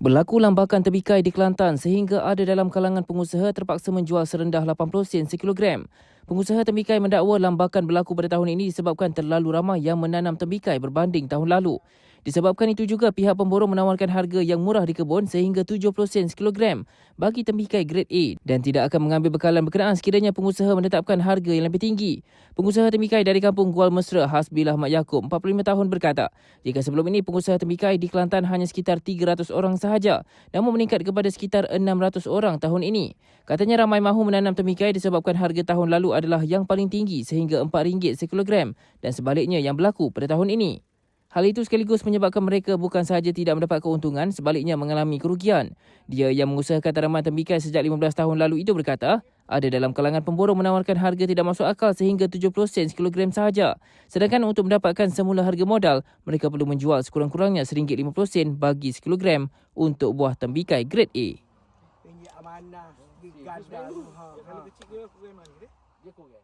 Berlaku lambakan terbikai di Kelantan sehingga ada dalam kalangan pengusaha terpaksa menjual serendah 80 sen sekilogram. Pengusaha tembikai mendakwa lambakan berlaku pada tahun ini disebabkan terlalu ramai yang menanam tembikai berbanding tahun lalu. Disebabkan itu juga pihak pemborong menawarkan harga yang murah di kebun sehingga 70 sen sekilogram bagi tembikai grade A dan tidak akan mengambil bekalan berkenaan sekiranya pengusaha menetapkan harga yang lebih tinggi. Pengusaha tembikai dari kampung Kuala Mesra Hasbil Ahmad Yaakob 45 tahun berkata, jika sebelum ini pengusaha tembikai di Kelantan hanya sekitar 300 orang sahaja, namun meningkat kepada sekitar 600 orang tahun ini. Katanya ramai mahu menanam tembikai disebabkan harga tahun lalu adalah yang paling tinggi sehingga RM4 sekilogram dan sebaliknya yang berlaku pada tahun ini. Hal itu sekaligus menyebabkan mereka bukan sahaja tidak mendapat keuntungan, sebaliknya mengalami kerugian. Dia yang mengusahakan tanaman tembikai sejak 15 tahun lalu itu berkata, ada dalam kalangan pemborong menawarkan harga tidak masuk akal sehingga 70 sen sekilogram sahaja. Sedangkan untuk mendapatkan semula harga modal, mereka perlu menjual sekurang-kurangnya RM1.50 bagi sekilogram untuk buah tembikai grade A. Amanah, ha. Kalau kecil dia kurang mana? Dia kurang.